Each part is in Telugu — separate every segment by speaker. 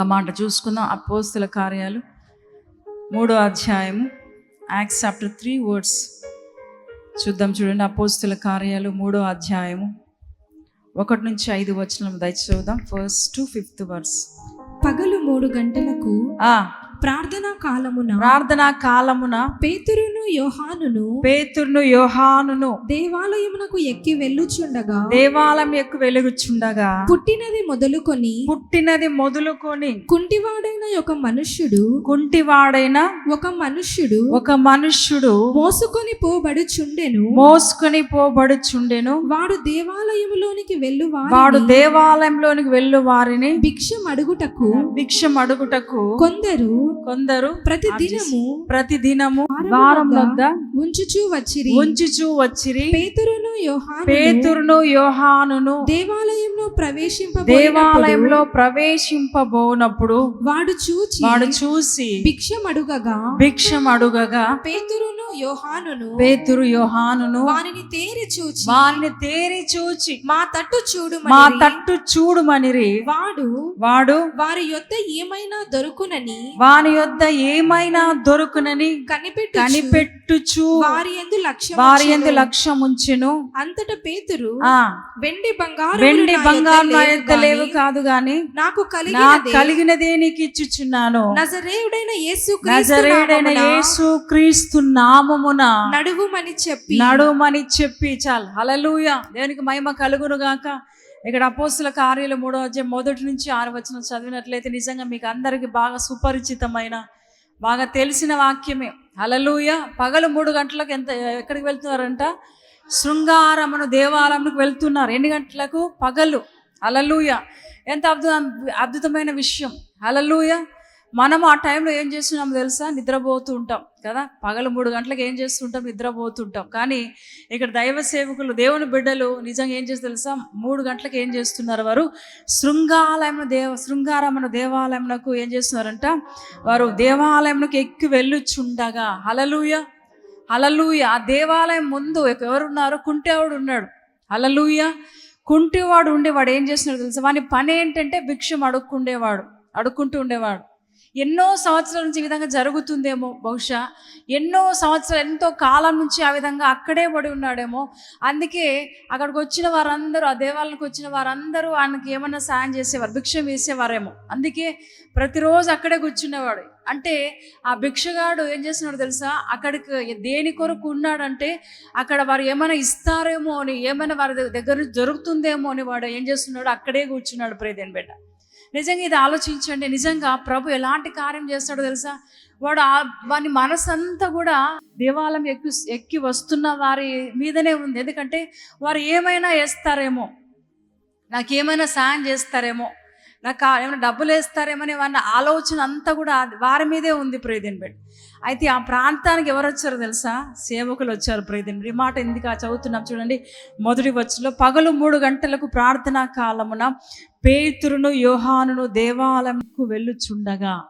Speaker 1: ఒక మాట చూసుకుందాం. అపోస్తుల కార్యాలు మూడో అధ్యాయము యాక్స్ చాప్టర్ త్రీ వర్డ్స్ చూద్దాం చూడండి. అపోస్తుల కార్యాలు మూడో అధ్యాయము ఒకటి నుంచి ఐదు వచనం దయచి చూద్దాం ఫస్ట్ టు ఫిఫ్త్ వర్స్
Speaker 2: పగలు మూడు గంటలకు
Speaker 1: ఆ
Speaker 2: ప్రార్థనా కాలమున
Speaker 1: ప్రార్థనా కాలమున
Speaker 2: పేతురును యోహానును
Speaker 1: పేతురును యోహానును
Speaker 2: దేవాలయమునకు ఎక్కి వెళ్ళుచుండగా
Speaker 1: దేవాలయం ఎక్కువ వెలుగుచుండగా
Speaker 2: పుట్టినది మొదలుకొని
Speaker 1: పుట్టినది మొదలుకొని
Speaker 2: కుంటివాడైన ఒక మనుష్యుడు
Speaker 1: కుంటివాడైన
Speaker 2: ఒక మనుష్యుడు
Speaker 1: ఒక మనుష్యుడు
Speaker 2: మోసుకొని పోబడుచుండెను.
Speaker 1: మోసుకొని పోబడుచుండెను.
Speaker 2: వాడు దేవాలయములోనికి వెళ్ళు
Speaker 1: వాడు దేవాలయంలోనికి వెళ్ళు వారిని
Speaker 2: భిక్షం అడుగుటకు
Speaker 1: భిక్షం అడుగుటకు
Speaker 2: కొందరు
Speaker 1: కొందరు
Speaker 2: ప్రతి దినము
Speaker 1: ప్రతి దినము వారం వద్ద
Speaker 2: ఉంచుచూ వచ్చిరి.
Speaker 1: ఉంచుచూ వచ్చిరి.
Speaker 2: పేతురును యోహాను
Speaker 1: పేతురును యోహానును
Speaker 2: దేవాలయంలో ప్రవేశింప
Speaker 1: దేవాలయంలో ప్రవేశింపబోనప్పుడు
Speaker 2: వాడు చూచి
Speaker 1: వాడు చూసి
Speaker 2: భిక్షం అడుగగా
Speaker 1: భిక్షం అడుగగా
Speaker 2: పేతురును యోహానును
Speaker 1: పేతురు యోహానును
Speaker 2: వానిని తేరి చూచి
Speaker 1: వారిని తేరి చూచి
Speaker 2: మా తట్టు చూడు
Speaker 1: మా తట్టు చూడుమనిరి
Speaker 2: వాడు
Speaker 1: వాడు
Speaker 2: వారి యొద్ద ఏమైనా దొరుకునని
Speaker 1: వాని యొద్ద ఏమైనా దొరుకునని
Speaker 2: కనిపెట్టు
Speaker 1: కనిపెట్టుచు
Speaker 2: వారి ఎందు లక్ష్యం
Speaker 1: వారి ఎందు లక్ష్యం ఉంచెను
Speaker 2: అంతట పేతురు
Speaker 1: ఆ
Speaker 2: వెండి బంగారు
Speaker 1: వెండి బంగారు నా యొక్క లేవు కాదు గాని
Speaker 2: నాకు
Speaker 1: నా
Speaker 2: కలిగినదే
Speaker 1: నీకు ఇచ్చుచున్నాను.
Speaker 2: నజరేయుడైన యేసు
Speaker 1: నజరేయుడైన యేసు క్రీస్తు నామమున
Speaker 2: నడువుమని చెప్పి.
Speaker 1: నడుమని చెప్పి చాలు. హలలుయ దేవునికి మహిమ కలుగును గాక. ఇక్కడ అపోస్తుల కార్యాలు మూడో అధ్యాయం మొదటి నుంచి ఆరు వచ్చిన చదివినట్లయితే నిజంగా మీకు అందరికి బాగా సుపరిచితమైన బాగా తెలిసిన వాక్యమే. హలలుయ పగలు మూడు గంటలకు ఎంత ఎక్కడికి వెళ్తున్నారంట? శృంగారమును దేవాలయంకు వెళ్తున్నారు. ఎన్ని గంటలకు? పగలు. హలలుయ ఎంత అద్భుత అద్భుతమైన విషయం. హలలుయ మనం ఆ టైంలో ఏం చేస్తున్నాం తెలుసా? నిద్రపోతూ ఉంటాం కదా? పగలు మూడు గంటలకు ఏం చేస్తుంటాం? నిద్రపోతుంటాం. కానీ ఇక్కడ దైవ సేవకులు దేవుని బిడ్డలు నిజంగా ఏం చేస్తారు తెలుసా? మూడు గంటలకు ఏం చేస్తున్నారు వారు? శృంగాలయం దేవ శృంగారమైన దేవాలయంకు ఏం చేస్తున్నారంట? వారు దేవాలయంకు ఎక్కి వెళ్ళుచుండగా హలలుయ హలలుయ ఆ దేవాలయం ముందు ఎవరున్నారు? కుంటేవాడు ఉన్నాడు. హలలుయ కుంటివాడు ఉండేవాడు ఏం చేస్తున్నాడు తెలుసా? వాని పని ఏంటంటే భిక్షం అడుక్కుండేవాడు అడుక్కుంటూ ఉండేవాడు. ఎన్నో సంవత్సరాల నుంచి ఈ విధంగా జరుగుతుందేమో బహుశా. ఎన్నో సంవత్సరాలు ఎంతో కాలం నుంచి ఆ విధంగా అక్కడే పడి ఉన్నాడేమో. అందుకే అక్కడికి వచ్చిన వారందరూ ఆ దేవాలయానికి వచ్చిన వారందరూ ఆయనకి ఏమన్నా సాయం చేసేవారు భిక్షం వేసేవారేమో. అందుకే ప్రతిరోజు అక్కడే కూర్చునేవాడు. అంటే ఆ భిక్షగాడు ఏం చేస్తున్నాడు తెలుసా? అక్కడికి దేని కొరకు ఉన్నాడంటే అక్కడ వారు ఏమైనా ఇస్తారేమో అని ఏమైనా వారి దగ్గర నుంచి దొరుకుతుందేమో అని వాడు ఏం చేస్తున్నాడు? అక్కడే కూర్చున్నాడు ప్రేదేని బిడ్డ. నిజంగా ఇది ఆలోచించండి. నిజంగా ప్రభు ఎలాంటి కార్యం చేస్తాడో తెలుసా? వాడు ఆ వాని మనసంతా కూడా దేవాలయం ఎక్కి ఎక్కి వస్తున్న వారి మీదనే ఉంది. ఎందుకంటే వారు ఏమైనా వేస్తారేమో నాకు ఏమైనా సాయం చేస్తారేమో నాకు ఏమైనా డబ్బులు వేస్తారేమో అనే వారి ఆలోచన అంతా కూడా వారి మీదే ఉంది ప్రేదిన్ బెడ్ అయితే ఆ ప్రాంతానికి ఎవరు వచ్చారు తెలుసా? సేవకులు వచ్చారు ప్రేదిన్ ఈ మాట ఎందుకు ఆ చదువుతున్నాం చూడండి. మొదటి వచ్చులో పగలు మూడు గంటలకు ప్రార్థనా కాలమున పేతురును యోహానును దేవాలయంకు వెళ్ళుచుండగా.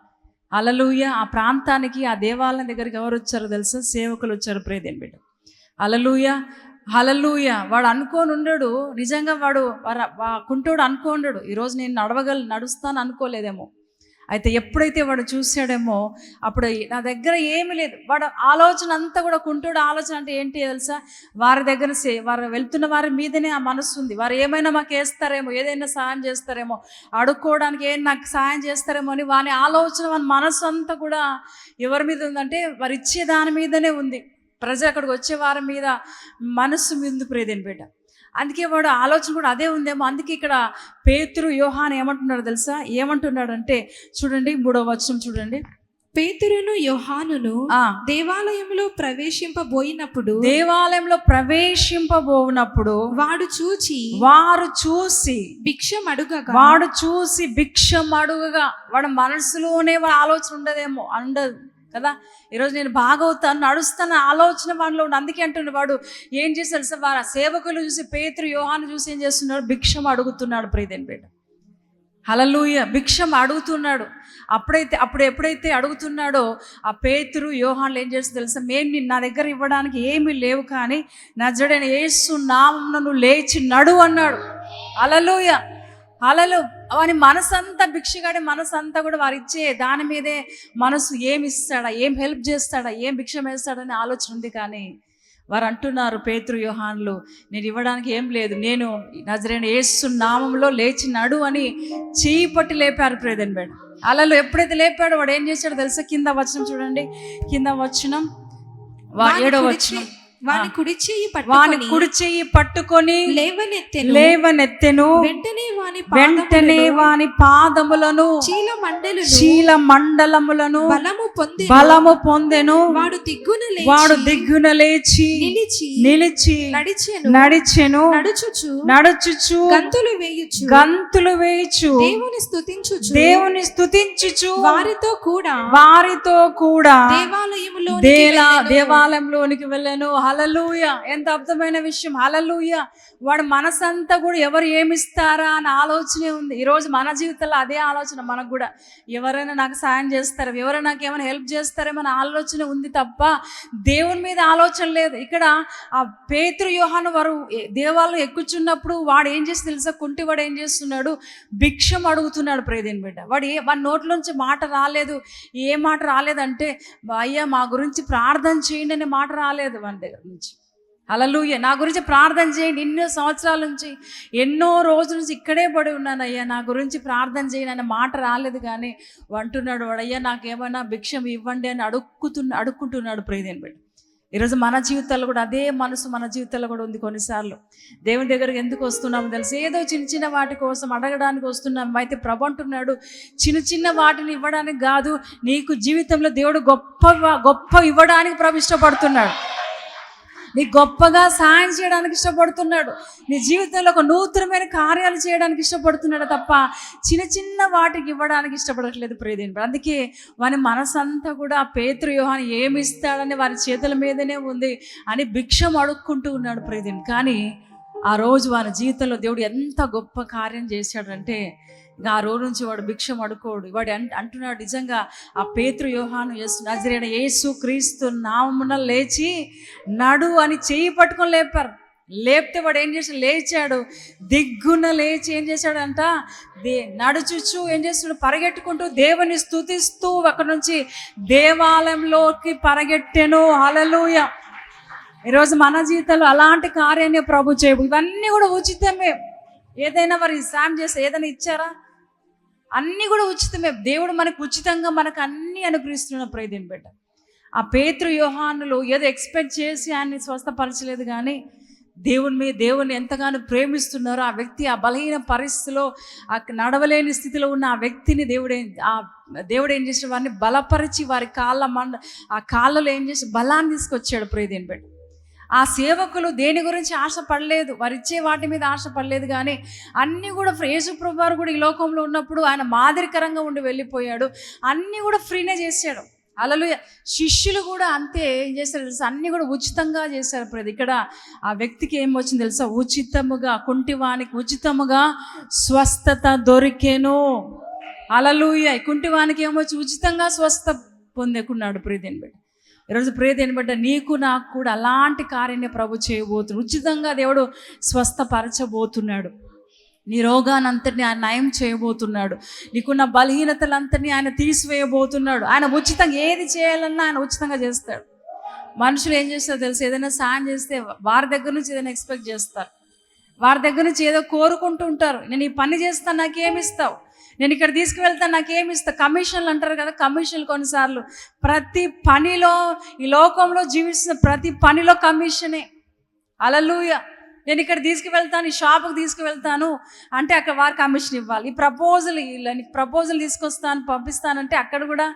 Speaker 1: అలలుయ ఆ ప్రాంతానికి ఆ దేవాలయం దగ్గరికి ఎవరు వచ్చారో తెలుసా? సేవకులు వచ్చారు ప్రేదేని బిడ్డ. అలలుయ హలలుయ వాడు అనుకోని ఉండడు. నిజంగా వాడు వా- కుంటోడు అనుకోండడు ఈరోజు నేను నడవగల నడుస్తాను అనుకోలేదేమో. అయితే ఎప్పుడైతే వాడు చూశాడేమో అప్పుడు నా దగ్గర ఏమీ లేదు. వాడు ఆలోచన అంతా కూడా కుంటుడు ఆలోచన అంటే ఏంటి తెలుసా? వారి దగ్గర సే వారు వెళ్తున్న వారి మీదనే ఆ మనసు ఉంది. వారు ఏమైనా మాకు వేస్తారేమో ఏదైనా సాయం చేస్తారేమో అడుక్కోవడానికి ఏం నాకు సాయం చేస్తారేమో అని వాని ఆలోచన వాని మనసు అంతా కూడా ఎవరి మీద ఉందంటే వారు ఇచ్చే దాని మీదనే ఉంది. ప్రజలు అక్కడికి వచ్చే వారి మీద మనస్సు మీద ప్రేదేని బిడ్డ అందుకే వాడు ఆలోచన కూడా అదే ఉందేమో. అందుకే ఇక్కడ పేతురు యోహాన్ ఏమంటున్నాడు తెలుసా? ఏమంటున్నాడంటే చూడండి మూడో వచనం చూడండి.
Speaker 2: పేతురును యోహానును
Speaker 1: ఆ.
Speaker 2: దేవాలయంలో ప్రవేశింపబోయినప్పుడు
Speaker 1: దేవాలయంలో ప్రవేశింపబోనప్పుడు
Speaker 2: వాడు చూచి
Speaker 1: వారు చూసి
Speaker 2: భిక్షం అడుగగా
Speaker 1: వాడు చూసి భిక్షం అడుగుగా వాడు మనసులోనే వాడి ఆలోచన ఉండదేమో ఉండదు. కదా? ఈరోజు నేను బాగవుతాను నడుస్తాను ఆలోచన వాడిలో అందుకే అంటుండే వాడు ఏం చేశాడు సార్ వారు సేవకులు చూసి పేతురు యోహాను చూసి ఏం చేస్తున్నాడు? భిక్షం అడుగుతున్నాడు ప్రీతిని బిడ్డ. హలలుయ భిక్షం అడుగుతున్నాడు. అప్పుడైతే అప్పుడు ఎప్పుడైతే అడుగుతున్నాడో ఆ పేతురు యోహాన్లు ఏం చేస్తుంది తెలుసా? మేము నిన్ను నా దగ్గర ఇవ్వడానికి ఏమీ లేవు కానీ నజడైన జడైన నామమున నువ్వు లేచి నడు అన్నాడు. అలలుయ అలలు వాని మనసంతా భిక్షగాడి మనసంతా కూడా వారు ఇచ్చే దాని మీదే మనసు ఏమి ఇస్తాడా ఏం హెల్ప్ చేస్తాడా? ఏం భిక్షం వేస్తాడని ఆలోచన ఉంది కానీ వారు అంటున్నారు పేతురు యోహాన్లు నేను ఇవ్వడానికి ఏం లేదు. నేను నజరైన యేసు నామంలో లేచి నడు అని చేయి పట్టి లేపారు ప్రేదన్ బేడ అలలో ఎప్పుడైతే లేపాడో వాడు ఏం చేశాడో తెలుసా? కింద వచనం చూడండి. కింద వచనం ఏడో వచనం.
Speaker 2: చెయ్యి- వాని కుడి చెయ్యి
Speaker 1: వాని
Speaker 2: పట్టుకొని
Speaker 1: కుడి చెయ్యి పట్టుకొని
Speaker 2: లేవనెత్తెను.
Speaker 1: లేవనెత్తెను.
Speaker 2: వెంటనే వాని
Speaker 1: వెంటనే వాని పాదములను
Speaker 2: చీల మండలు
Speaker 1: శీల మండలములను
Speaker 2: బలము పొంది
Speaker 1: బలము పొందెను.
Speaker 2: వాడు దిగ్గున లేచి
Speaker 1: వాడు దిగ్గున లేచి
Speaker 2: నిలిచి
Speaker 1: నిలిచి
Speaker 2: నడిచెను.
Speaker 1: నడిచెను.
Speaker 2: నడుచుచు.
Speaker 1: నడుచుచు.
Speaker 2: గంతులు వేయుచు.
Speaker 1: గంతులు వేయుచు.
Speaker 2: దేవుని స్తుతించుచు.
Speaker 1: దేవుని స్తుతించుచు.
Speaker 2: వారితో కూడా
Speaker 1: వారితో కూడా
Speaker 2: దేవాలయములో
Speaker 1: దేవాలయంలోనికి వెళ్ళాను. హలలుయ ఎంత అర్థమైన విషయం. హలలుయ వాడు మనసంతా కూడా ఎవరు ఏమిస్తారా అనే ఆలోచనే ఉంది. ఈరోజు మన జీవితంలో అదే ఆలోచన మనకు కూడా. ఎవరైనా నాకు సాయం చేస్తారా ఎవరైనా నాకు ఏమైనా హెల్ప్ చేస్తారేమో అనే ఆలోచన ఉంది తప్ప దేవుని మీద ఆలోచన లేదు. ఇక్కడ ఆ పేతురు యోహాను వారు ఏ- దేవాలయం ఎక్కుచున్నప్పుడు వాడు ఏం చేసి తెలుసా? కుంటి వాడు ఏం చేస్తున్నాడు? భిక్షం అడుగుతున్నాడు ప్రేదేని బిడ్డ. వాడు ఏ వాడి నోట్లోంచి మాట రాలేదు. ఏ మాట రాలేదంటే అయ్యా మా గురించి ప్రార్థన చేయండి అనే మాట రాలేదు వాని దగ్గర. నుంచి అలలుయ నా గురించి ప్రార్థన చేయండి. ఎన్నో సంవత్సరాల నుంచి ఎన్నో రోజుల నుంచి ఇక్కడే పడి ఉన్నాను. అయ్యా నా గురించి ప్రార్థన చేయండి అనే మాట రాలేదు కానీ అంటున్నాడు వాడు అయ్యా నాకేమైనా భిక్షం ఇవ్వండి అని అడుక్కుతున్న అడుక్కుంటున్నాడు ప్రేదేని బిడ్డ. ఈరోజు మన జీవితాల్లో కూడా అదే మనసు మన జీవితాల్లో కూడా ఉంది కొన్నిసార్లు. దేవుని దగ్గరికి ఎందుకు వస్తున్నామో తెలుసు. ఏదో చిన్న చిన్న వాటి కోసం అడగడానికి వస్తున్నాం. అయితే ప్రభు అంటున్నాడు చిన్న చిన్న వాటిని ఇవ్వడానికి కాదు నీకు జీవితంలో దేవుడు గొప్ప గొప్ప ఇవ్వడానికి ప్రభు ఇష్టపడుతున్నాడు. నీ గొప్పగా సాయం చేయడానికి ఇష్టపడుతున్నాడు. నీ జీవితంలో ఒక నూతనమైన కార్యాలు చేయడానికి ఇష్టపడుతున్నాడు తప్ప చిన్న చిన్న వాటికి ఇవ్వడానికి ఇష్టపడట్లేదు ప్రియదేని అందుకే వాని మనసంతా కూడా ఆ పేతృ వ్యూహాన్ని ఏమి ఇస్తాడని వారి చేతుల మీదనే ఉంది అని భిక్షం అడుక్కుంటూ ఉన్నాడు ప్రియదేని కానీ ఆ రోజు వారి జీవితంలో దేవుడు ఎంత గొప్ప కార్యం చేశాడంటే ఆ రోజు నుంచి వాడు భిక్షం అడుకోడు వాడు అంట అంటున్నాడు నిజంగా ఆ పేతృ యోహాను యేసు నజరైన యేసు క్రీస్తు నామమున లేచి నడు అని చేయి పట్టుకొని లేపారు. లేపితే వాడు ఏం చేశాడు? లేచాడు. దిగ్గున లేచి ఏం చేశాడంట? దే నడుచుచు ఏం చేస్తున్నాడు? పరిగెట్టుకుంటూ దేవుని స్తుతిస్తూ అక్కడ నుంచి దేవాలయంలోకి పరిగెట్టెను. అలలుయ ఈరోజు మన జీవితంలో అలాంటి కార్యాన్ని ప్రభు చేయబు ఇవన్నీ కూడా ఉచితమే. ఏదైనా మరి సాయం చేస్తే ఏదైనా ఇచ్చారా? అన్నీ కూడా ఉచితమే. దేవుడు మనకు ఉచితంగా మనకు అన్నీ అనుగ్రహిస్తున్న ప్రయత్నం బిడ్డ. ఆ పేతృ యోహానులు ఏదో ఎక్స్పెక్ట్ చేసి ఆయన్ని స్వస్థపరచలేదు కానీ దేవుని మీద దేవుని ఎంతగానో ప్రేమిస్తున్నారో ఆ వ్యక్తి ఆ బలహీన పరిస్థితిలో ఆ నడవలేని స్థితిలో ఉన్న ఆ వ్యక్తిని దేవుడు ఆ దేవుడు ఏం చేసిన వారిని బలపరిచి వారి కాళ్ళ మండ ఆ కాళ్ళలో ఏం చేసి బలాన్ని తీసుకొచ్చాడు ప్రేదేని బిడ్డ. ఆ సేవకులు దేని గురించి ఆశపడలేదు వారు ఇచ్చే వాటి మీద ఆశపడలేదు కానీ అన్నీ కూడా యేసుప్రభు వారు కూడా ఈ లోకంలో ఉన్నప్పుడు ఆయన మాదిరికరంగా ఉండి వెళ్ళిపోయాడు. అన్నీ కూడా ఫ్రీనే చేశాడు. అలలు శిష్యులు కూడా అంతే ఏం చేశారు తెలుసా? అన్నీ కూడా ఉచితంగా చేశారు ప్రతి ఇక్కడ ఆ వ్యక్తికి ఏం వచ్చింది తెలుసా? ఉచితముగా కుంటివానికి ఉచితముగా స్వస్థత దొరికేను. అలలుయ కుంటివానికి ఏమొచ్చి ఉచితంగా స్వస్థ పొందుకున్నాడు ప్రీతిని బిడ్డ. ఈరోజు ప్రేత ఏంటంటే నీకు నాకు కూడా అలాంటి కార్యాన్ని ప్రభు చేయబోతున్నాడు ఉచితంగా దేవుడు స్వస్థపరచబోతున్నాడు. నీ రోగానంతటిని ఆయన నయం చేయబోతున్నాడు. నీకున్న బలహీనతలంతటిని ఆయన తీసివేయబోతున్నాడు. ఆయన ఉచితంగా ఏది చేయాలన్నా ఆయన ఉచితంగా చేస్తాడు. మనుషులు ఏం చేస్తారో తెలుసు? ఏదైనా సాయం చేస్తే వారి దగ్గర నుంచి ఏదైనా ఎక్స్పెక్ట్ చేస్తారు. వారి దగ్గర నుంచి ఏదో కోరుకుంటూ ఉంటారు. నేను ఈ పని చేస్తాను నాకేమిస్తావు నేను ఇక్కడ తీసుకువెళ్తాను నాకేమి ఇస్తా? కమిషన్లు అంటారు కదా కమిషన్లు కొన్నిసార్లు. ప్రతి పనిలో ఈ లోకంలో జీవిస్తున్న ప్రతి పనిలో కమిషనే. అలలుయ. నేను ఇక్కడ తీసుకువెళ్తాను ఈ షాప్కి తీసుకువెళ్తాను అంటే అక్కడ వారు కమిషన్ ఇవ్వాలి. ఈ ప్రపోజల్ నీకు ప్రపోజల్ తీసుకొస్తాను పంపిస్తానంటే అక్కడ కూడా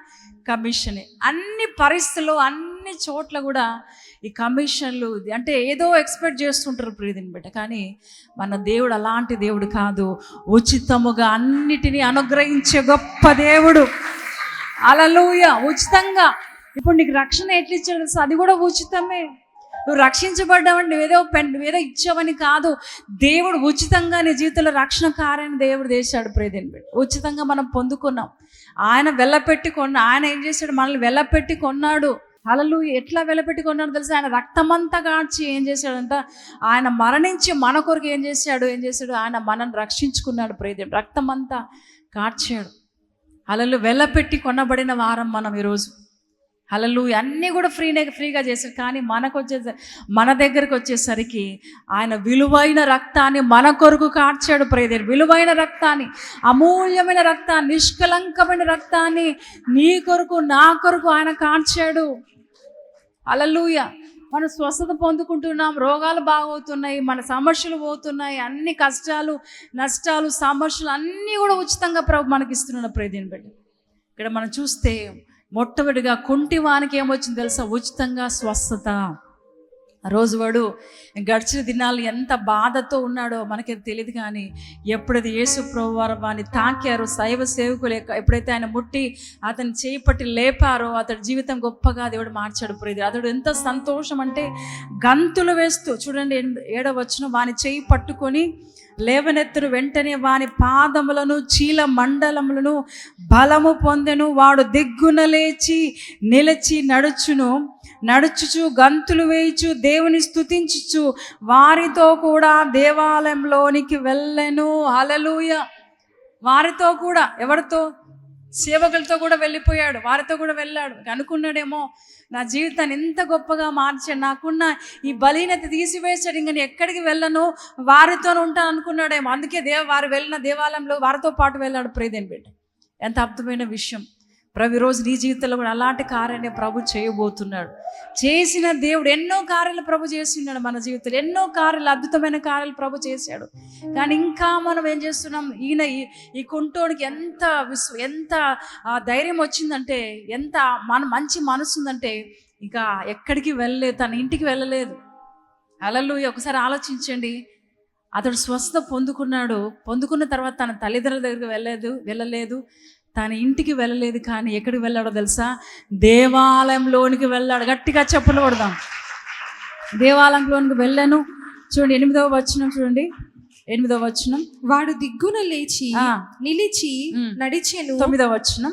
Speaker 1: కమిషనే. అన్ని పరిస్థితులు అన్ని చోట్ల కూడా ఈ కమిషన్లు అంటే ఏదో ఎక్స్పెక్ట్ చేస్తుంటారు ప్రీతిని బిడ్డ కానీ మన దేవుడు అలాంటి దేవుడు కాదు. ఉచితముగా అన్నిటినీ అనుగ్రహించే గొప్ప దేవుడు. అలలుయ ఉచితంగా. ఇప్పుడు నీకు రక్షణ ఎట్లా ఇచ్చాడు అది కూడా ఉచితమే. నువ్వు రక్షించబడ్డావని నువ్వేదో పెన్ నువ్వేదో ఇచ్చావని కాదు. దేవుడు ఉచితంగా నీ జీవితంలో రక్షణ కార్యాన్ని దేవుడు చేశాడు ప్రేదేని బిడ్డ ఉచితంగా మనం పొందుకున్నాం. ఆయన వెళ్ళపెట్టి కొన్న ఆయన ఏం చేశాడు? మనల్ని వెళ్ళపెట్టి కొన్నాడు. అలలు ఎట్లా వెలపెట్టుకున్నాడో తెలుసు? ఆయన రక్తమంతా కాడ్చి ఏం చేశాడంట ఆయన మరణించి మన కొరకు ఏం చేశాడు? ఏం చేశాడు? ఆయన మనల్ని రక్షించుకున్నాడు ప్రేదేం రక్తమంతా కాడ్చాడు అలలు వెళ్ళపెట్టి కొనబడిన వారం మనం ఈరోజు. అలలు అన్నీ కూడా ఫ్రీనే ఫ్రీగా చేశాడు కానీ మనకు వచ్చే మన దగ్గరకు వచ్చేసరికి ఆయన విలువైన రక్తాన్ని మన కొరకు కార్చాడు ప్రేదేవుడు విలువైన రక్తాన్ని అమూల్యమైన రక్తాన్ని నిష్కలంకమైన రక్తాన్ని నీ కొరకు నా కొరకు ఆయన కార్చాడు అలలుయ. మనం స్వస్థత పొందుకుంటున్నాం రోగాలు బాగవుతున్నాయి మన సమస్యలు పోతున్నాయి అన్ని కష్టాలు నష్టాలు సమస్యలు అన్నీ కూడా ఉచితంగా ప్రభు మనకి ఇస్తున్నాడు ప్రేదేని బట్టి. ఇక్కడ మనం చూస్తే మొట్టమొదటిగా కుంటివానికి ఏమొచ్చింది తెలుసా? ఉచితంగా స్వస్థత. ఆ రోజు వాడు గడిచిన దినాలు ఎంత బాధతో ఉన్నాడో మనకి తెలియదు కానీ ఎప్పుడైతే యేసు ప్రభు వారు వాడిని తాకారో శైవ సేవకులు ఎప్పుడైతే ఆయన ముట్టి అతని చేయి పట్టి లేపారో అతడి జీవితం గొప్పగా దేవుడు మార్చాడు ప్రేది అతడు ఎంత సంతోషం అంటే గంతులు వేస్తూ చూడండి ఏడవచ్చును వాని చేయి పట్టుకొని లేవనెత్తును వెంటనే వాని పాదములను చీల మండలములను బలము పొందెను. వాడు దిగ్గున లేచి నిలిచి నడుచును. నడుచుచు గంతులు వేయుచు దేవుని స్తుతించుచు వారితో కూడా దేవాలయంలోనికి వెళ్ళెను. అలలుయ వారితో కూడా ఎవరితో? సేవకులతో కూడా వెళ్ళిపోయాడు. వారితో కూడా వెళ్ళాడు. అనుకున్నాడేమో నా జీవితాన్ని ఎంత గొప్పగా మార్చాడు. నాకున్న ఈ బలీనత తీసివేశాడు. ఇంక నేను ఎక్కడికి వెళ్ళను? వారితో ఉంటాను అనుకున్నాడేమో. అందుకే దేవ వారు వెళ్ళిన దేవాలయంలో వారితో పాటు వెళ్ళాడు ప్రేదేని బిడ్డ. ఎంత అద్భుతమైన విషయం. ప్రభు ఈరోజు నీ జీవితంలో కూడా అలాంటి కార్యాన్ని ప్రభు చేయబోతున్నాడు. చేసిన దేవుడు ఎన్నో కార్యాలు ప్రభు చేస్తున్నాడు మన జీవితంలో. ఎన్నో కార్యాలు అద్భుతమైన కార్యాలు ప్రభు చేశాడు. కానీ ఇంకా మనం ఏం చేస్తున్నాం? ఈయన ఈ- ఈ కుంటోడికి ఎంత విశ్వ ఎంత ధైర్యం వచ్చిందంటే ఎంత మన మంచి మనసు ఉందంటే ఇంకా ఎక్కడికి వెళ్ళలేదు తన ఇంటికి వెళ్ళలేదు. అలలు ఒకసారి ఆలోచించండి. అతడు స్వస్థ పొందుకున్నాడు. పొందుకున్న తర్వాత తన తల్లిదండ్రుల దగ్గరికి వెళ్ళలేదు వెళ్ళలేదు. తన ఇంటికి వెళ్ళలేదు కానీ ఎక్కడికి వెళ్ళాడో తెలుసా? దేవాలయంలోనికి వెళ్ళాడు. గట్టిగా చెప్పులు కొడదాం. దేవాలయంలోనికి వెళ్ళాను. చూడండి ఎనిమిదవ వచనం చూడండి. ఎనిమిదవ వచనం.
Speaker 2: వాడు దిగ్గున లేచి నిలిచి. నడిచెను.
Speaker 1: తొమ్మిదవ వచనం.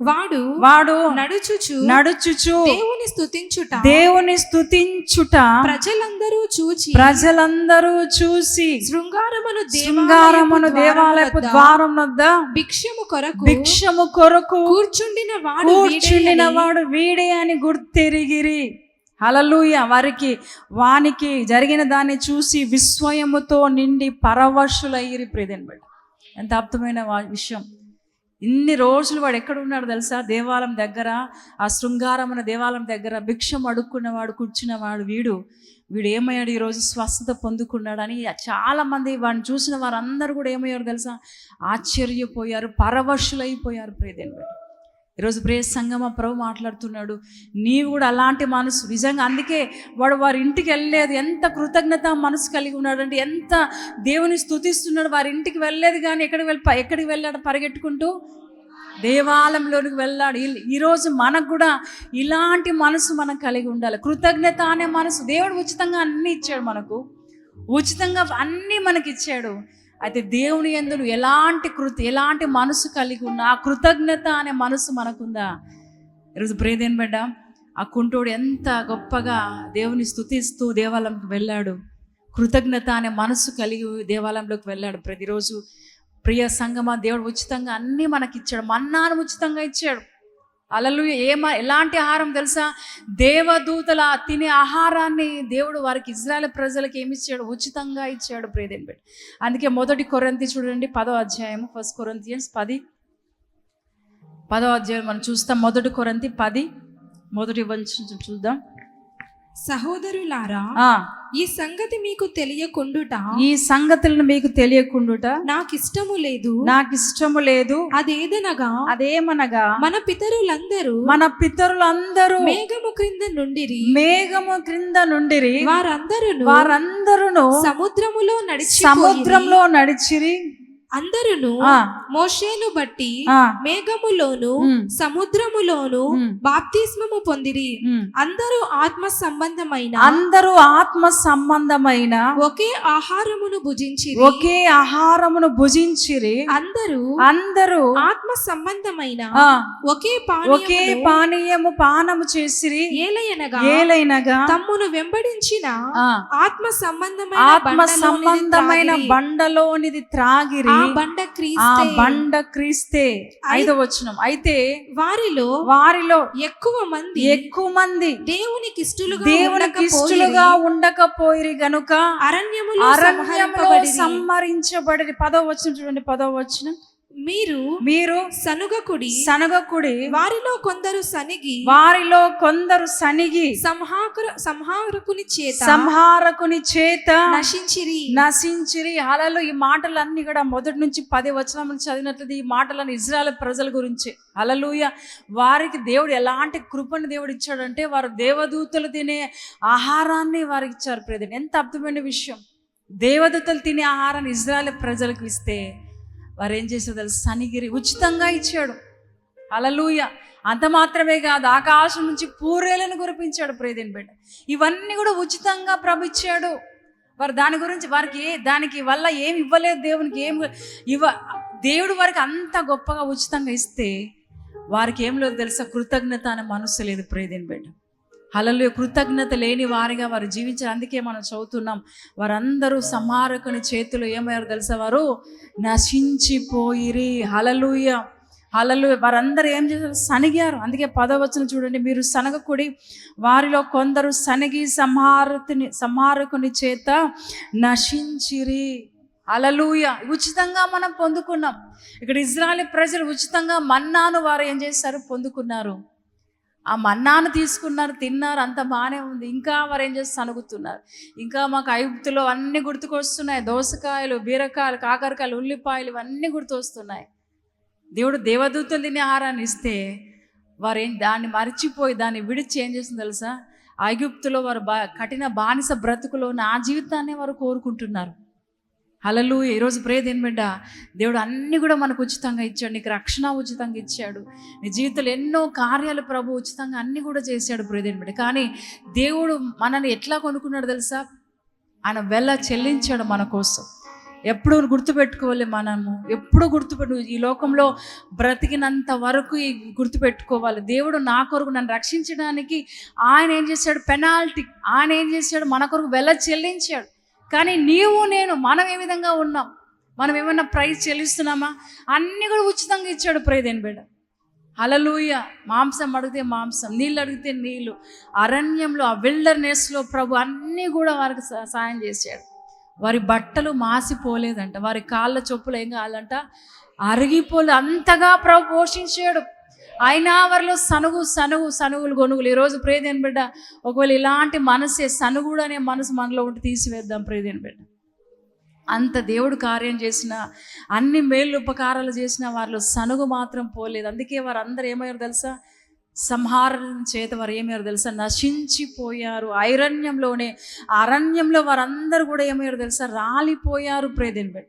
Speaker 2: వాడు
Speaker 1: వాడు
Speaker 2: నడుచుచు
Speaker 1: నడుచుచు
Speaker 2: దేవుని స్తుతించుట.
Speaker 1: దేవుని స్తుతించుట.
Speaker 2: ప్రజలందరూ చూచి
Speaker 1: ప్రజలందరూ చూసి
Speaker 2: శృంగారమును
Speaker 1: శృంగారమును దేవాలయపు ద్వారం వద్ద
Speaker 2: భిక్షము కొరకు
Speaker 1: భిక్షము కొరకు
Speaker 2: కూర్చుండిన వాడు
Speaker 1: కూర్చుండిన
Speaker 2: వీడే
Speaker 1: వాడు అని గుర్తెరిగిరి. హలలుయ వారికి వానికి జరిగిన దాన్ని చూసి విస్మయముతో నిండి పరవశులయ్యిరి ప్రేదన్ బట్టి ఎంత అర్థమైన విషయం. ఇన్ని రోజులు వాడు ఎక్కడ ఉన్నాడు తెలుసా? దేవాలయం దగ్గర ఆ శృంగారమైన దేవాలయం దగ్గర భిక్షం అడుక్కున్నవాడు కూర్చున్నవాడు వీడు. వీడు ఏమయ్యాడు ఈరోజు? స్వస్థత పొందుకున్నాడని చాలామంది వాడిని చూసిన వారందరూ కూడా ఏమయ్యారు తెలుసా? ఆశ్చర్యపోయారు పరవశులైపోయారు ప్రేదేని బట్టి ఈరోజు ప్రేయ సంగమ ప్రభు మాట్లాడుతున్నాడు. నీవు కూడా అలాంటి మనసు నిజంగా అందుకే వాడు వారి ఇంటికి వెళ్ళలేదు. ఎంత కృతజ్ఞత మనసు కలిగి ఉన్నాడంటే ఎంత దేవుని స్తుతిస్తున్నాడు. వారి ఇంటికి వెళ్ళలేదు కానీ ఎక్కడికి వెళ్ళి ఎక్కడికి వెళ్ళాడు పరిగెట్టుకుంటూ? దేవాలయంలోనికి వెళ్ళాడు. ఈరోజు మనకు కూడా ఇలాంటి మనసు మనం కలిగి ఉండాలి. కృతజ్ఞత అనే మనసు దేవుడు ఉచితంగా అన్నీ ఇచ్చాడు మనకు. ఉచితంగా అన్నీ మనకి ఇచ్చాడు. అయితే దేవుని ఎందులు ఎలాంటి కృతి ఎలాంటి మనసు కలిగి ఉన్నా ఆ కృతజ్ఞత అనే మనసు మనకుందా? ఈరోజు ప్రేదేని బిడ్డ? ఆ కుంటోడు ఎంత గొప్పగా దేవుని స్తుతిస్తూ దేవాలయంకి వెళ్ళాడు. కృతజ్ఞత అనే మనసు కలిగి దేవాలయంలోకి వెళ్ళాడు. ప్రతిరోజు ప్రియ సంగమ దేవుడు ఉచితంగా అన్నీ మనకి ఇచ్చాడు మన్నాను ఉచితంగా ఇచ్చాడు. అలలు ఏమ ఎలాంటి ఆహారం తెలుసా? దేవదూతల తినే ఆహారాన్ని దేవుడు వారికి ఇజ్రాయల్ ప్రజలకు ఏమి ఇచ్చాడు? ఉచితంగా ఇచ్చాడు ప్రేదేని పెట్టి అందుకే మొదటి కొరంతి చూడండి పదో అధ్యాయము ఫస్ట్ కొరంతియన్స్ పది పదో అధ్యాయం మనం చూస్తాం మొదటి కొరంతి పది మొదటి వంచు చూద్దాం.
Speaker 2: సహోదరులారా ఈ సంగతి మీకు తెలియకుండుట
Speaker 1: ఈ సంగతులను మీకు తెలియకుండుట
Speaker 2: నాకు ఇష్టము లేదు.
Speaker 1: నాకు ఇష్టము లేదు.
Speaker 2: అదేదనగా
Speaker 1: అదేమనగా
Speaker 2: మన పితరులందరూ
Speaker 1: మన పితరులందరూ
Speaker 2: మేఘము క్రింద నుండిరి.
Speaker 1: మేఘము క్రింద నుండిరి.
Speaker 2: వారందరూ
Speaker 1: వారందరూ
Speaker 2: సముద్రములో నడిచి
Speaker 1: సముద్రంలో నడిచిరి.
Speaker 2: అందరును మోషేను బట్టి మేఘములోను సముద్రములోను బాప్తిస్మము పొందిరి. అందరూ ఆత్మ సంబంధమైన
Speaker 1: అందరూ ఆత్మ సంబంధమైన
Speaker 2: ఒకే ఆహారమును భుజించిరి.
Speaker 1: ఒకే ఆహారమును భుజించిరి.
Speaker 2: అందరూ
Speaker 1: అందరూ
Speaker 2: ఆత్మ సంబంధమైన ఒకే
Speaker 1: ఒకే పానీయము పానము చేసిరి.
Speaker 2: ఏలయనగా
Speaker 1: ఏలైనగా
Speaker 2: తమ్మును వెంబడించిన ఆత్మ సంబంధమైన
Speaker 1: ఆత్మ సంబంధమైన. బండలోనిది త్రాగిరి.
Speaker 2: బండ
Speaker 1: ఆ
Speaker 2: క్రీస్తే
Speaker 1: బండ క్రీస్తే. ఐదో వచనం. అయితే
Speaker 2: వారిలో
Speaker 1: వారిలో
Speaker 2: ఎక్కువ మంది
Speaker 1: ఎక్కువ మంది
Speaker 2: దేవునికి ఇష్టలుగా
Speaker 1: దేవునికి ఇష్టలుగా ఉండకపోయిరి గనుక
Speaker 2: అరణ్యములో
Speaker 1: అరణ్యంలో
Speaker 2: సంహరింపబడిరి.
Speaker 1: సంహరించబడి పదో వచ్చిన చూడండి పదో వచ్చిన
Speaker 2: మీరు
Speaker 1: మీరు
Speaker 2: సనుగకుడి
Speaker 1: సనగకుడి
Speaker 2: వారిలో కొందరు సనిగి
Speaker 1: వారిలో కొందరు సనిగి
Speaker 2: సంహాకర సంహారకుని చేత
Speaker 1: సంహారకుని చేత
Speaker 2: నశించిరి.
Speaker 1: నశించిరి. హలలు ఈ మాటలన్నీ కూడా మొదటి నుంచి పది వచనం నుంచి చదివినట్లయితే ఈ మాటలను ఇజ్రాయెల్ ప్రజల గురించి. హలలుయ వారికి దేవుడు ఎలాంటి కృపను దేవుడు ఇచ్చాడంటే వారు దేవదూతలు తినే ఆహారాన్ని వారికి ఇచ్చారు ప్రజలు ఎంత అద్భుతమైన విషయం. దేవదూతలు తినే ఆహారాన్ని ఇజ్రాయెల్ ప్రజలకు ఇస్తే వారు ఏం చేశారు తెలుసు? సనిగిరి ఉచితంగా ఇచ్చాడు. అలలుయ అంత మాత్రమే కాదు ఆకాశం నుంచి పూరేలను కురిపించాడు ప్రేదేని బిడ్డ ఇవన్నీ కూడా ఉచితంగా ప్రభు ఇచ్చాడు. వారు దాని గురించి వారికి ఏ దానికి వల్ల ఏమి ఇవ్వలేదు దేవునికి ఏం ఇవ్వ దేవుడు వారికి అంత గొప్పగా ఉచితంగా ఇస్తే వారికి ఏం లేదు తెలుసా? కృతజ్ఞత అనే మనస్సు లేదు ప్రేదేని బిడ్డ హలలు కృతజ్ఞత లేని వారిగా వారు జీవించారు. అందుకే మనం చదువుతున్నాం. వారందరూ సమారకుని చేతులు ఏమయ్యారు తెలుసా వారు? నశించిపోయిరి. హలలుయ హలలు వారందరూ ఏం చేశారు? సనిగారు అందుకే పదవచనం చూడండి. మీరు సనగకుడి వారిలో కొందరు సనిగి సంహారకుని సంహారకుని చేత నశించిరి. అలలుయ ఉచితంగా మనం పొందుకున్నాం. ఇక్కడ ఇజ్రాయల్ ప్రజలు ఉచితంగా మన్నాను వారు ఏం చేశారు? పొందుకున్నారు. ఆ మన్నాను తీసుకున్నారు తిన్నారు అంత బాగానే ఉంది. ఇంకా వారు ఏం చేసి సనుగుతున్నారు ఇంకా మాకు ఐగుప్తులో అన్నీ గుర్తుకొస్తున్నాయి. దోసకాయలు బీరకాయలు కాకరకాయలు ఉల్లిపాయలు ఇవన్నీ గుర్తొస్తున్నాయి. దేవుడు దేవదూతలు తినే ఆహారాన్ని ఇస్తే వారు ఏం దాన్ని మర్చిపోయి దాన్ని విడిచి ఏం చేసింది తెలుసా? ఐగుప్తులో వారు బా కఠిన బానిస బ్రతుకులో నా జీవితాన్ని వారు కోరుకుంటున్నారు. హలలు ఈరోజు ప్రేదేని బిడ్డ? దేవుడు అన్నీ కూడా మనకు ఉచితంగా ఇచ్చాడు. నీకు రక్షణ ఉచితంగా ఇచ్చాడు. నీ జీవితంలో ఎన్నో కార్యాలు ప్రభు ఉచితంగా అన్నీ కూడా చేశాడు ప్రేదేని బిడ్డ. కానీ దేవుడు మనల్ని ఎట్లా కొనుక్కున్నాడు తెలుసా? ఆయన వెళ్ళ చెల్లించాడు మన కోసం. ఎప్పుడు గుర్తుపెట్టుకోవాలి మనము. ఎప్పుడు గుర్తుపెట్టు ఈ లోకంలో బ్రతికినంత వరకు ఈ గుర్తుపెట్టుకోవాలి. దేవుడు నా కొరకు నన్ను రక్షించడానికి ఆయన ఏం చేశాడు? పెనాల్టీ. ఆయన ఏం చేశాడు? మన కొరకు వెళ్ళ చెల్లించాడు. కానీ నీవు నేను మనం ఏ విధంగా ఉన్నాం? మనం ఏమన్నా ప్రైజ్ చెల్లిస్తున్నామా? అన్నీ కూడా ఉచితంగా ఇచ్చాడు ప్రైదేని బిడ్డ. అలలుయ మాంసం అడిగితే మాంసం నీళ్ళు అడిగితే నీళ్ళు. అరణ్యంలో ఆ విల్డర్నెస్లో ప్రభు అన్నీ కూడా వారికి సహ- సాయం చేశాడు. వారి బట్టలు మాసిపోలేదంట. వారి కాళ్ళ చొప్పులు ఏం కావాలంట? అరిగిపోలే. అంతగా ప్రభు పోషించాడు. అయినా వారిలో సనుగు సనుగు సనుగులు గొనుగులు. ఈరోజు ప్రేదేని బిడ్డ ఒకవేళ ఇలాంటి మనసే సనుగుడు అనే మనసు మనలో ఉంటే తీసివేద్దాం ప్రేదేని బిడ్డ. అంత దేవుడు కార్యం చేసిన అన్ని మేలు ఉపకారాలు చేసిన వారిలో సనుగు మాత్రం పోలేదు. అందుకే వారు అందరు ఏమయ్యారు తెలుసా? సంహారం చేత వారు ఏమయ్యారు తెలుసా? నశించిపోయారు. ఐరణ్యంలోనే అరణ్యంలో వారందరూ కూడా ఏమయ్యారు తెలుసా? రాలిపోయారు ప్రేదేని బిడ్డ.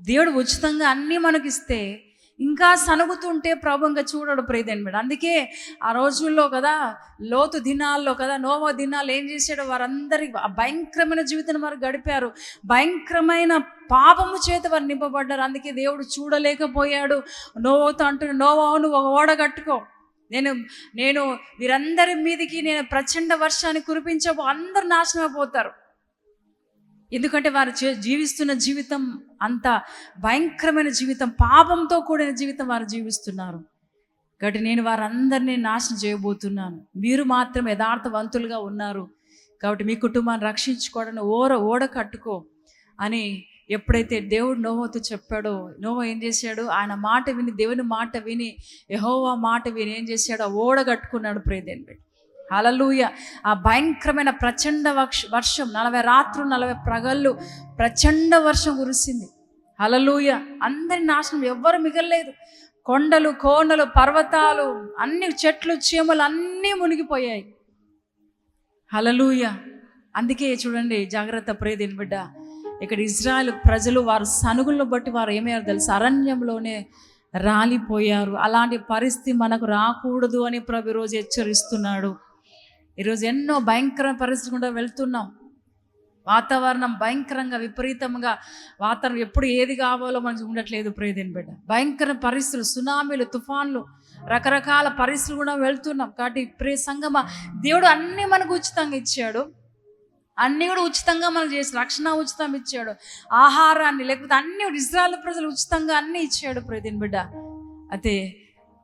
Speaker 1: దేవుడు ఉచితంగా అన్నీ మనకిస్తే ఇంకా సనుగుతుంటే ప్రభు ఇంకా చూడడు ప్రేదేని మేడం అందుకే ఆ రోజుల్లో కదా లోతు దినాల్లో కదా నోవో దినాలు ఏం చేశాడు వారందరి భయంకరమైన జీవితం వారు గడిపారు. భయంకరమైన పాపము చేత వారు నింపబడ్డారు. అందుకే దేవుడు చూడలేకపోయాడు. నోవోతో అంటున్నాడు నోవో నువ్వు ఒక ఓడ కట్టుకో. నేను నేను వీరందరి మీదకి నేను ప్రచండ వర్షాన్ని కురిపించబో అందరు నాశనం అయిపోతారు ఎందుకంటే వారు చే- జీవిస్తున్న జీవితం అంత భయంకరమైన జీవితం పాపంతో కూడిన జీవితం వారు జీవిస్తున్నారు. కాబట్టి నేను వారందరినీ నాశనం చేయబోతున్నాను. మీరు మాత్రం యథార్థవంతులుగా ఉన్నారు. కాబట్టి మీ కుటుంబాన్ని రక్షించుకోవడానికి ఓర ఓడ కట్టుకో అని ఎప్పుడైతే దేవుడు నోవతో చెప్పాడో నోవ ఏం చేశాడు? ఆయన మాట విని దేవుని మాట విని యహోవా మాట విని ఏం చేశాడో? ఓడ కట్టుకున్నాడు ప్రేదేని పెట్టి అలలుయ ఆ భయంకరమైన ప్రచండ వర్ష వర్షం నలభై రాత్రులు నలభై ప్రగళ్ళు ప్రచండ వర్షం కురిసింది. అలలుయ అందరి నాశనం ఎవ్వరు మిగలలేదు. కొండలు కోనలు పర్వతాలు అన్ని చెట్లు చీమలు అన్నీ మునిగిపోయాయి. హలలుయ అందుకే చూడండి జాగ్రత్త ప్రేదేని బిడ్డ. ఇక్కడ ఇజ్రాయెల్ ప్రజలు వారు సనుగులను బట్టి వారు ఏమయ్యారు తెలుసు? అరణ్యంలోనే రాలిపోయారు. అలాంటి పరిస్థితి మనకు రాకూడదు అని ప్రభు రోజు హెచ్చరిస్తున్నాడు. ఈరోజు ఎన్నో భయంకర పరిస్థితి గుండా వెళ్తున్నాం. వాతావరణం భయంకరంగా విపరీతంగా వాతావరణం ఎప్పుడు ఏది కావాలో మనకు ఉండట్లేదు ప్రేదేని బిడ్డ. భయంకర పరిస్థితులు సునామీలు తుఫాన్లు రకరకాల పరిస్థితులు కూడా వెళ్తున్నాం. కాబట్టి ప్రే సంగమ దేవుడు అన్నీ మనకు ఉచితంగా ఇచ్చాడు. అన్నీ కూడా ఉచితంగా మనకు చేసి రక్షణ ఉచితం ఇచ్చాడు. ఆహారాన్ని లేకపోతే అన్ని ఇజ్రాయల్ ప్రజలు ఉచితంగా అన్నీ ఇచ్చాడు ప్రేదిన్ బిడ్డ. అయితే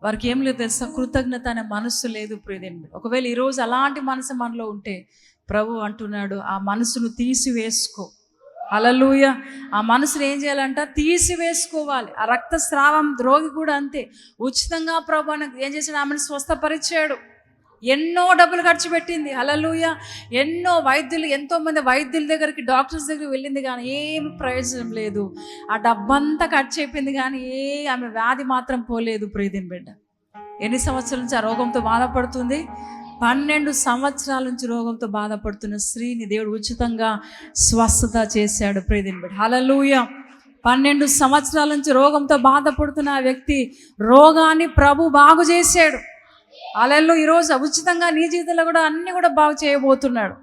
Speaker 1: వారికి ఏం లేదు తెలుసా? కృతజ్ఞత అనే మనస్సు లేదు ప్రేదిన్ ఒకవేళ ఈరోజు అలాంటి మనసు మనలో ఉంటే ప్రభు అంటున్నాడు ఆ మనసును తీసివేసుకో. అలలుయ ఆ మనసును ఏం చేయాలంట? తీసివేసుకోవాలి. ఆ రక్తస్రావం రోగి కూడా అంతే. ఉచితంగా ప్రభు ఏం చేసాడు ఆమెను స్వస్థపరిచాడు. ఎన్నో డబ్బులు ఖర్చు పెట్టింది. అలలుయ ఎన్నో వైద్యులు ఎంతోమంది వైద్యుల దగ్గరికి డాక్టర్స్ దగ్గరికి వెళ్ళింది కానీ ఏమి ప్రయోజనం లేదు. ఆ డబ్బంతా ఖర్చు అయిపోయింది కానీ ఏ ఆమె వ్యాధి మాత్రం పోలేదు ప్రీతిని బిడ్డ. ఎన్ని సంవత్సరాల నుంచి ఆ రోగంతో బాధపడుతుంది? పన్నెండు సంవత్సరాల నుంచి రోగంతో బాధపడుతున్న స్త్రీని దేవుడు ఉచితంగా స్వస్థత చేశాడు ప్రీతిని బిడ్డ. హలలుయ పన్నెండు సంవత్సరాల నుంచి రోగంతో బాధపడుతున్న ఆ వ్యక్తి రోగాన్ని ప్రభు బాగు చేశాడు. అలల్లో ఈరోజు ఉచితంగా నీ జీవితంలో కూడా అన్నీ కూడా బాగు చేయబోతున్నాడు.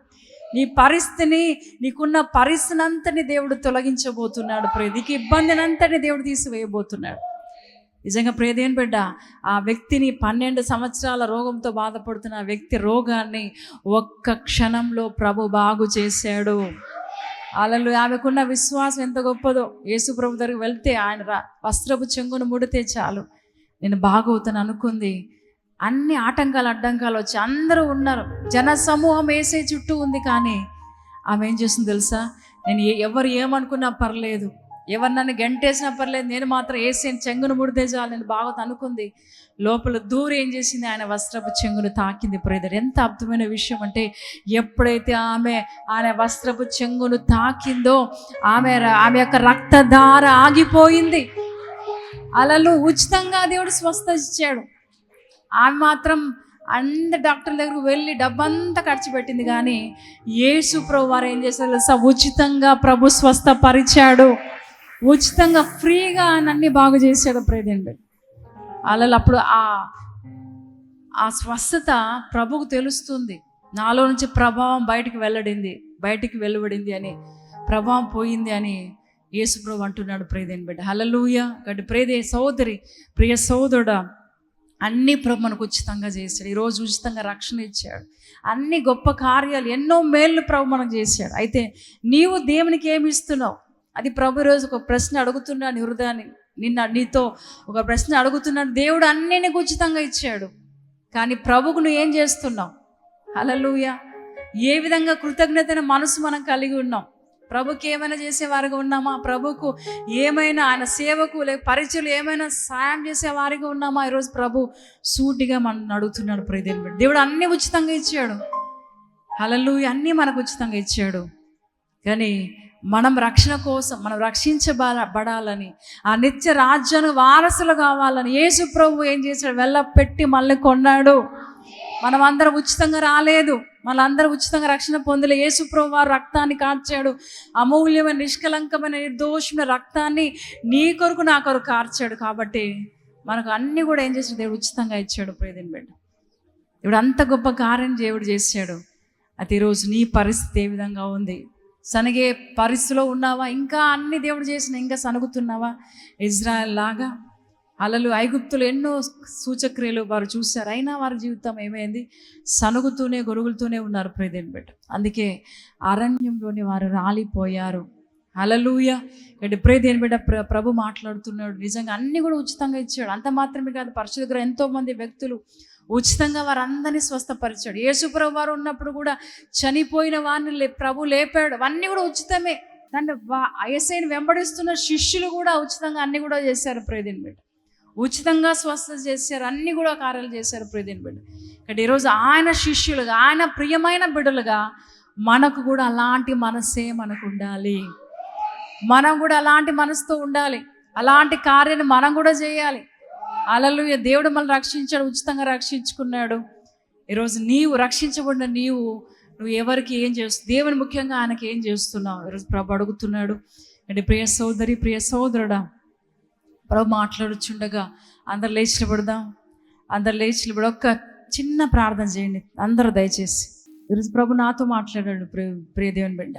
Speaker 1: నీ పరిస్థితిని నీకున్న పరిస్థితినంతని దేవుడు తొలగించబోతున్నాడు. ప్రే నీకు ఇబ్బందిని అంతని దేవుడు తీసివేయబోతున్నాడు. నిజంగా ప్రేదేని బిడ్డ ఆ వ్యక్తిని పన్నెండు సంవత్సరాల రోగంతో బాధపడుతున్న వ్యక్తి రోగాన్ని ఒక్క క్షణంలో ప్రభు బాగు చేశాడు. అలలు ఆమెకున్న విశ్వాసం ఎంత గొప్పదో. యేసు ప్రభు దగ్గరికి వెళ్తే ఆయన రా వస్త్రపు చెంగును ముడితే చాలు. నేను బాగవుతాను అనుకుంది. అన్ని ఆటంకాలు అడ్డంకాలు వచ్చి అందరూ ఉన్నారు. జన సమూహం వేసే చుట్టూ ఉంది కానీ ఆమె ఏం చేసింది తెలుసా? నేను ఎవరు ఏమనుకున్నా పర్లేదు. ఎవరు నన్ను గంటేసినా పర్లేదు. నేను మాత్రం వేసే చెంగును ముడితే చాలు నేను బాగా అనుకుంది. లోపల దూరం ఏం చేసింది? ఆయన వస్త్రపు చెంగును తాకింది ప్రేదర్ ఎంత అద్భుతమైన విషయం అంటే ఎప్పుడైతే ఆమె ఆయన వస్త్రపు చెంగును తాకిందో ఆమె ఆమె యొక్క రక్తధార ఆగిపోయింది. అలలు ఉచితంగా దేవుడు స్వస్థ ఇచ్చాడు. ఆమె మాత్రం అంద డాక్టర్ దగ్గరకు వెళ్ళి డబ్బంతా ఖర్చు పెట్టింది కానీ యేసు ప్రభు వారు ఏం చేశారు తెలుసా? ఉచితంగా ప్రభు స్వస్థపరిచాడు. ఉచితంగా ఫ్రీగా ఆయన అన్ని బాగు చేశాడు ప్రేదండి అలా అప్పుడు ఆ ఆ స్వస్థత ప్రభుకు తెలుస్తుంది. నాలో నుంచి ప్రభావం బయటికి వెళ్ళడింది బయటికి వెలువడింది అని ప్రభావం పోయింది అని యేసు ప్రభు అంటున్నాడు ప్రేదేని బిడ్డ. హలలుయ గడ్డి ప్రేదే సోదరి ప్రియ సోదరుడా అన్ని ప్రభు మనకు ఉచితంగా చేశాడు. ఈరోజు ఉచితంగా రక్షణ ఇచ్చాడు. అన్ని గొప్ప కార్యాలు ఎన్నో మేళ్ళు ప్రభు మనకు చేశాడు. అయితే నీవు దేవునికి ఏమి ఇస్తున్నావు? అది ప్రభు ఈరోజు ఒక ప్రశ్న అడుగుతున్నాను హృదయాన్ని. నిన్న నీతో ఒక ప్రశ్న అడుగుతున్నాడు. దేవుడు అన్నీ నీకు ఉచితంగా ఇచ్చాడు. కానీ ప్రభుకు నువ్వు ఏం చేస్తున్నావు? అలలుయ ఏ విధంగా కృతజ్ఞతన మనసు మనం కలిగి ఉన్నాం? ప్రభుకి ఏమైనా చేసేవారిగా ఉన్నామా? ప్రభుకు ఏమైనా ఆయన సేవకు లేక పరిచయలు ఏమైనా సాయం చేసేవారిగా ఉన్నామా? ఈరోజు ప్రభు సూటిగా మనం అడుగుతున్నాడు ప్రియదేని దేవుడు అన్నీ ఉచితంగా ఇచ్చాడు. హలలు అన్నీ మనకు ఉచితంగా ఇచ్చాడు. కానీ మనం రక్షణ కోసం మనం రక్షించబడాలని ఆ నిత్య రాజ్యానికి వారసులు కావాలని యేసు ప్రభు ఏం చేశాడు? వెళ్ళ పెట్టి మళ్ళీ కొన్నాడు. మనం అందరం ఉచితంగా రాలేదు. మనందరం ఉచితంగా రక్షణ పొందలే. యేసుప్రభు వారు రక్తాన్ని కార్చాడు. అమూల్యమైన నిష్కలంకమైన నిర్దోషమైన రక్తాన్ని నీ కొరకు నా కొరకు కార్చాడు కాబట్టి మనకు అన్నీ కూడా ఏం చేసాడు దేవుడు ఉచితంగా ఇచ్చాడు. ప్రేదిని బిడ్డ. ఇప్పుడు అంత గొప్ప కార్యం దేవుడు చేశాడు. అయితే ఈరోజు నీ పరిస్థితి ఏ విధంగా ఉంది? సనగే పరిస్థితిలో ఉన్నావా? ఇంకా అన్ని దేవుడు చేసిన ఇంకా సనుగుతున్నావా? ఇజ్రాయెల్ లాగా అలలు ఐగుప్తులు ఎన్నో సూచక్రియలు వారు చూశారు. అయినా వారి జీవితం ఏమైంది? సనుగుతూనే గొరుగులుతూనే ఉన్నారు ప్రేదేని బిడ్డ అందుకే అరణ్యంలోని వారు రాలిపోయారు. అలలుయ ఇక్కడ ప్రేదేని బిడ్డ ప్ర ప్రభు మాట్లాడుతున్నాడు. నిజంగా అన్ని కూడా ఉచితంగా ఇచ్చాడు. అంత మాత్రమే కాదు పరిశుద్ధ దగ్గర ఎంతోమంది వ్యక్తులు ఉచితంగా వారందరినీ స్వస్థపరిచాడు. యేసుప్రభు వారు ఉన్నప్పుడు కూడా చనిపోయిన వారిని లే ప్రభు లేపాడు. అవన్నీ కూడా ఉచితమే. దాన్ని ఐఎస్ఐని వెంబడిస్తున్న శిష్యులు కూడా ఉచితంగా అన్ని కూడా చేశారు ప్రేదేని బిడ్డ ఉచితంగా స్వస్థ చేశారు అన్ని కూడా కార్యాలు చేశారు ప్రేదిని బిడ్డ. ఇక్కడ ఈరోజు ఆయన శిష్యులుగా ఆయన ప్రియమైన బిడ్డలుగా మనకు కూడా అలాంటి మనసే మనకు ఉండాలి. మనం కూడా అలాంటి మనసుతో ఉండాలి. అలాంటి కార్యాన్ని మనం కూడా చేయాలి. అలలు దేవుడు మనల్ని రక్షించాడు ఉచితంగా రక్షించుకున్నాడు. ఈరోజు నీవు రక్షించబడిన నీవు నువ్వు ఎవరికి ఏం చేస్తు దేవుని ముఖ్యంగా ఆయనకి ఏం చేస్తున్నావు? ఈరోజు ప్రభు అడుగుతున్నాడు. అంటే ప్రియ సోదరి ప్రియ సోదరుడా ప్రభు మాట్లాడుచుండగా అందరు లేచి నిలబడదాం అందరు లేచి నిలబడి ఒక్క చిన్న ప్రార్థన చేయండి. అందరూ దయచేసి. ఈరోజు ప్రభు నాతో మాట్లాడాడు ప్రియ బిడ్డ.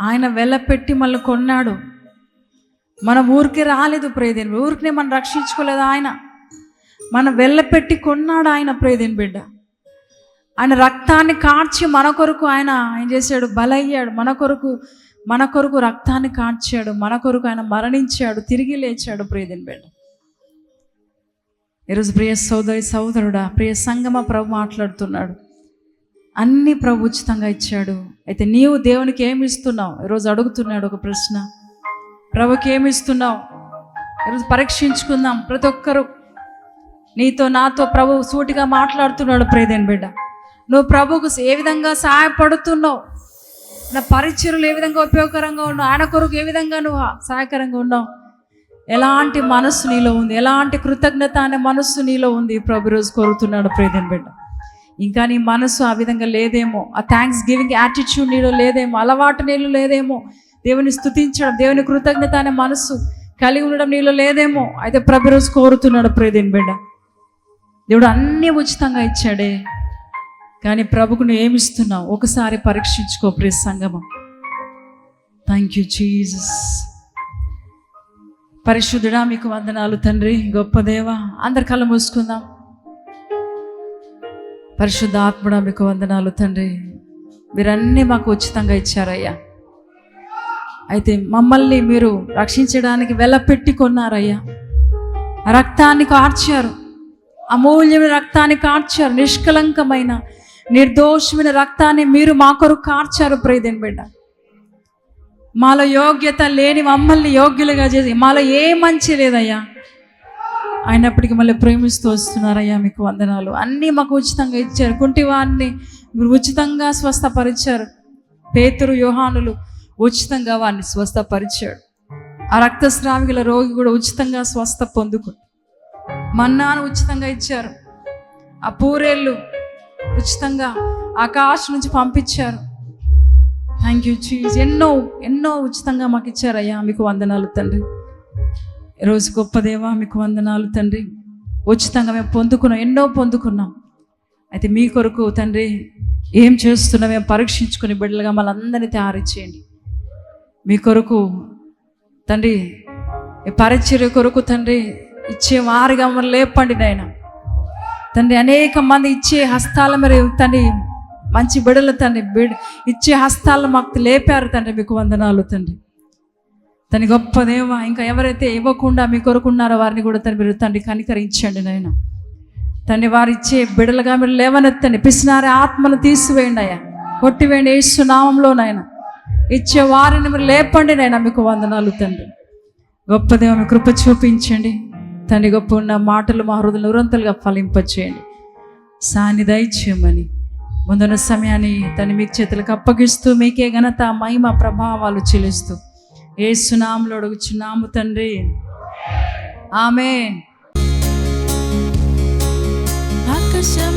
Speaker 1: ఆయన వెళ్ళపెట్టి మళ్ళీ కొన్నాడు. మన ఊరికే రాలేదు ప్రియదేని ఊరికనే మనం రక్షించుకోలేదు ఆయన. మనం వెళ్ళపెట్టి కొన్నాడు ఆయన ప్రియదేని బిడ్డ. ఆయన రక్తాన్ని కార్చి మన కొరకు ఆయన ఆయన చేశాడు? బలయ్యాడు. మన కొరకు మన కొరకు రక్తాన్ని కార్చాడు మన కొరకు ఆయన మరణించాడు తిరిగి లేచాడు ప్రియదేని బిడ్డ. ఈరోజు ప్రియ సోదరి సోదరుడా ప్రియ సంగమ ప్రభు మాట్లాడుతున్నాడు. అన్ని ప్రభు ఉచితంగా ఇచ్చాడు. అయితే నీవు దేవునికి ఏమి ఇస్తున్నావు? ఈరోజు అడుగుతున్నాడు ఒక ప్రశ్న. ప్రభుకి ఏమి ఇస్తున్నావు? ఈరోజు పరీక్షించుకుందాం ప్రతి ఒక్కరు. నీతో నాతో ప్రభు సూటిగా మాట్లాడుతున్నాడు ప్రేదేన్ బిడ్డ. నువ్వు ప్రభుకు ఏ విధంగా సహాయపడుతున్నావు? నా పరిచయలు ఏ విధంగా ఉపయోగకరంగా ఉన్నావు? ఆయన కొరకు ఏ విధంగా నువ్వు సహాయకరంగా ఉన్నావు? ఎలాంటి మనస్సు నీలో ఉంది? ఎలాంటి కృతజ్ఞత అనే మనస్సు నీలో ఉంది? ప్రభు రోజు కోరుతున్నాడు ప్రేదేన్ బిడ్డ. ఇంకా నీ మనసు ఆ విధంగా లేదేమో? ఆ థ్యాంక్స్ గివింగ్ యాటిట్యూడ్ నీలో లేదేమో? అలవాటు నీళ్ళు లేదేమో? దేవుని స్థుతించడం దేవుని కృతజ్ఞత అనే మనస్సు కలిగి ఉండడం నీలో లేదేమో? అయితే ప్రభు రోజు కోరుతున్నాడు ప్రేదేన్ బిడ్డ. దేవుడు అన్నీ ఉచితంగా ఇచ్చాడే. కానీ ప్రభుకు నువ్వు ఏమిస్తున్నావు? ఒకసారి పరీక్షించుకో ప్రియ సంగమం. థ్యాంక్ యూ జీజస్ పరిశుద్ధుడా మీకు వందనాలు తండ్రి. గొప్ప దేవ అందరి కళ్ళు మూసుకుందాం. పరిశుద్ధ ఆత్మడా మీకు వందనాలు తండ్రి. మీరన్నీ మాకు ఉచితంగా ఇచ్చారయ్యా. అయితే మమ్మల్ని మీరు రక్షించడానికి వెలపెట్టి కొన్నారయ్యా రక్తాన్ని కార్చారు. అమూల్యమైన రక్తాన్ని కార్చారు. నిష్కలంకమైన నిర్దోషమైన రక్తాన్ని మీరు మా కొరకు కార్చారు ప్రియదేన్ బిడ్డ. మాలో యోగ్యత లేని మమ్మల్ని యోగ్యులుగా చేసి మాలో ఏ మంచి లేదయ్యా. అయినప్పటికీ మళ్ళీ ప్రేమిస్తూ వస్తున్నారయ్యా మీకు వందనాలు. అన్నీ మాకు ఉచితంగా ఇచ్చారు. కుంటివారిని మీరు ఉచితంగా స్వస్థపరిచారు. పేతురు యోహానులు ఉచితంగా వారిని స్వస్థపరిచాడు ఆ రక్తస్రావికుల రోగి కూడా ఉచితంగా స్వస్థ పొందుకు మన్నాను ఉచితంగా ఇచ్చారు. ఆ పూరేళ్ళు ఉచితంగా ఆకాశం నుంచి పంపించారు. థ్యాంక్ యూ చీజ్ ఎన్నో ఎన్నో ఉచితంగా మాకు ఇచ్చారయ్యా మీకు వందనాలు తండ్రి. ఈరోజు గొప్ప దేవా మీకు వందనాలు తండ్రి. ఉచితంగా మేము పొందుకున్నాం ఎన్నో పొందుకున్నాం. అయితే మీ కొరకు తండ్రి ఏం చేస్తున్నా మేము పరీక్షించుకుని బిడ్డలుగా మనందరినీ తయారు చేయండి. మీ కొరకు తండ్రి పరిచర్య కొరకు తండ్రి ఇచ్చే వారిగా మమ్మల్ని లేపండి నాయన. తండ్రి అనేక మంది ఇచ్చే హస్తాల మరి తండ్రి మంచి బిడలు తండ్రి బిడ్ ఇచ్చే హస్తాలను మాకు లేపారు తండ్రి మీకు వందనాలు తండ్రి. తన గొప్ప దేవ ఇంకా ఎవరైతే ఇవ్వకుండా మీ కొరకున్నారో వారిని కూడా తను మీరు తండ్రి కనికరించండి నాయన. తండ్రి వారు ఇచ్చే బిడలుగా మీరు లేవనెత్తండి. పిసినారే ఆత్మను తీసివేయండి అయ్యా. కొట్టివేయండి ఏసునామంలో నాయన. ఇచ్చే వారిని మీరు లేపండి నాయన మీకు వందనాలు తండ్రి. గొప్ప దేవ మీ కృప చూపించండి. తండ్రి గొప్ప ఉన్న మాటలు మా హృదయ నిరంతరంగా ఫలింపచేయండి. సాని ముందున్న సమయాన్ని తను మీకు చేతులకు అప్పగిస్తూ మీకే ఘనత మహిమ ప్రభావాలు చెల్లిస్తూ ఏ సునాములు అడుగుచున్నాము తండ్రి. ఆమె
Speaker 3: ఆకాశం